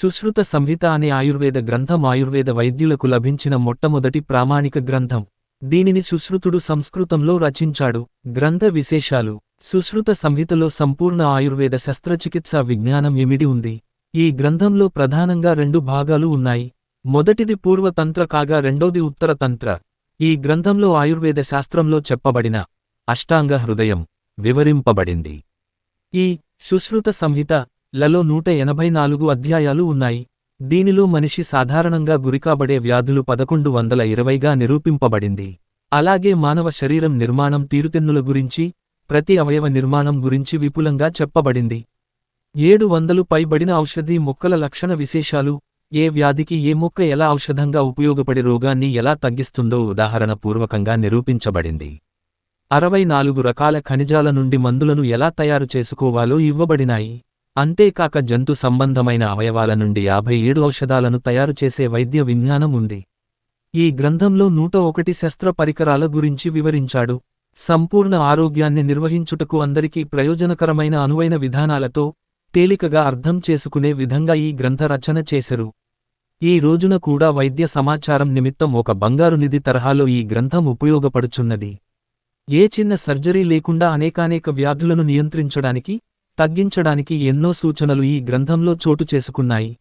సుశ్రుత సంహిత అనే ఆయుర్వేద గ్రంథం ఆయుర్వేద వైద్యులకు లభించిన మొట్టమొదటి ప్రామాణిక గ్రంథం. దీనిని సుశ్రుతుడు సంస్కృతంలో రచించాడు. గ్రంథ విశేషాలు. సుశ్రుత సంహితలో సంపూర్ణ ఆయుర్వేద శస్త్రచికిత్సా విజ్ఞానం ఇమిడి ఉంది. ఈ గ్రంథంలో ప్రధానంగా రెండు భాగాలు ఉన్నాయి. మొదటిది పూర్వతంత్ర కాగా రెండోది ఉత్తరతంత్ర. ఈ గ్రంథంలో ఆయుర్వేద శాస్త్రంలో చెప్పబడిన అష్టాంగ హృదయం వివరింపబడింది. ఈ సుశ్రుత సంహిత లలో నూట ఎనభై నాలుగు అధ్యాయాలు ఉన్నాయి. దీనిలో మనిషి సాధారణంగా గురికాబడే వ్యాధులు పదకొండు వందల ఇరవైగా నిరూపింపబడింది. అలాగే మానవ శరీరం నిర్మాణం తీరుతెన్నుల గురించి ప్రతి అవయవ నిర్మాణం గురించి విపులంగా చెప్పబడింది. ఏడు వందలు పైబడిన ఔషధీ మొక్కల లక్షణ విశేషాలు ఏ వ్యాధికి ఏ మొక్క ఎలా ఔషధంగా ఉపయోగపడి రోగాన్ని ఎలా తగ్గిస్తుందో ఉదాహరణ పూర్వకంగా నిరూపించబడింది. అరవై నాలుగు రకాల ఖనిజాల నుండి మందులను ఎలా తయారు చేసుకోవాలో ఇవ్వబడినాయి. అంతేకాక జంతు సంబంధమైన అవయవాల నుండి యాభై ఏడు ఔషధాలను తయారు చేసే వైద్య విజ్ఞానం ఉంది. ఈ గ్రంథంలో నూట ఒకటి శస్త్ర పరికరాల గురించి వివరించాడు. సంపూర్ణ ఆరోగ్యాన్ని నిర్వహించుటకు అందరికీ ప్రయోజనకరమైన అనువైన విధానాలతో తేలికగా అర్థం చేసుకునే విధంగా ఈ గ్రంథ రచన చేశారు. ఈ రోజున కూడా వైద్య సమాచారం నిమిత్తం ఒక బంగారు నిధి తరహాలో ఈ గ్రంథం ఉపయోగపడుచున్నది. ఏ చిన్న సర్జరీ లేకుండా అనేకానేక వ్యాధులను నియంత్రించడానికి తగ్గించడానికి ఎన్నో సూచనలు ఈ గ్రంథంలో చోటు చేసుకున్నాయి.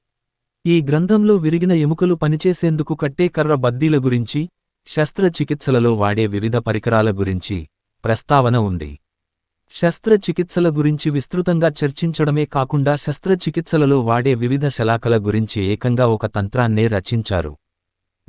ఈ గ్రంథంలో విరిగిన ఎముకలు పనిచేసేందుకు కట్టే కర్ర బద్దీల గురించి శస్త్రచికిత్సలలో వాడే వివిధ పరికరాల గురించి ప్రస్తావన ఉంది. శస్త్రచికిత్సల గురించి విస్తృతంగా చర్చించడమే కాకుండా శస్త్రచికిత్సలలో వాడే వివిధ శలాకల గురించి ఏకంగా ఒక తంత్రాన్నే రచించారు.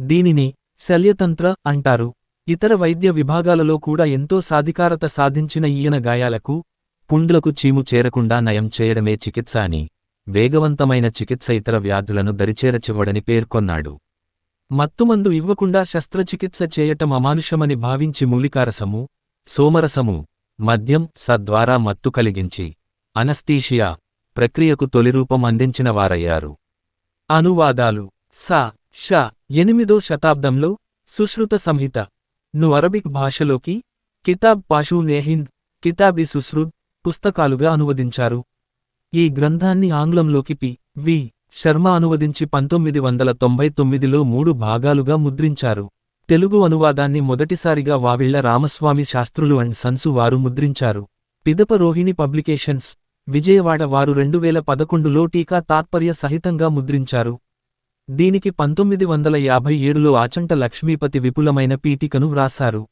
దీనిని శల్యతంత్ర అంటారు. ఇతర వైద్య విభాగాలలో కూడా ఎంతో సాధికారత సాధించిన ఈయన గాయాలకు పుండ్లకు చీము చేరకుండా నయం చేయడమే చికిత్స అని వేగవంతమైన చికిత్స ఇతర వ్యాధులను దరిచేరచివ్వడని పేర్కొన్నాడు మత్తుమందు ఇవ్వకుండా శస్త్రచికిత్స చేయటం అమానుషమని భావించి మూలికారసము సోమరసము మద్యం సద్వారా మత్తు కలిగించి అనస్తీషియా ప్రక్రియకు తొలిరూపం అందించిన వారయ్యారు. అనువాదాలు సా ష ఎనిమిదో శతాబ్దంలో సుశ్రుత సంహిత. ను అరబిక్ భాషలోకి కితాబ్ పాషు నెహింద్ కితాబి సుశ్రుద్ పుస్తకాలుగా అనువదించారు. ఈ గ్రంథాన్ని ఆంగ్లంలోకి పి. వి. శర్మ అనువదించి పంతొమ్మిది వందల తొంభై తొమ్మిదిలో మూడు భాగాలుగా ముద్రించారు. తెలుగు అనువాదాన్ని మొదటిసారిగా వావిళ్ళ రామస్వామి శాస్త్రులు అండ్ సన్సు వారు ముద్రించారు. పిదప రోహిణి పబ్లికేషన్స్ విజయవాడ వారు రెండు వేల పదకొండులో టీకా తాత్పర్య సహితంగా ముద్రించారు. దీనికి పంతొమ్మిది వందల యాభై ఏడులో ఆచంట లక్ష్మీపతి విపులమైన పీఠికను వ్రాసారు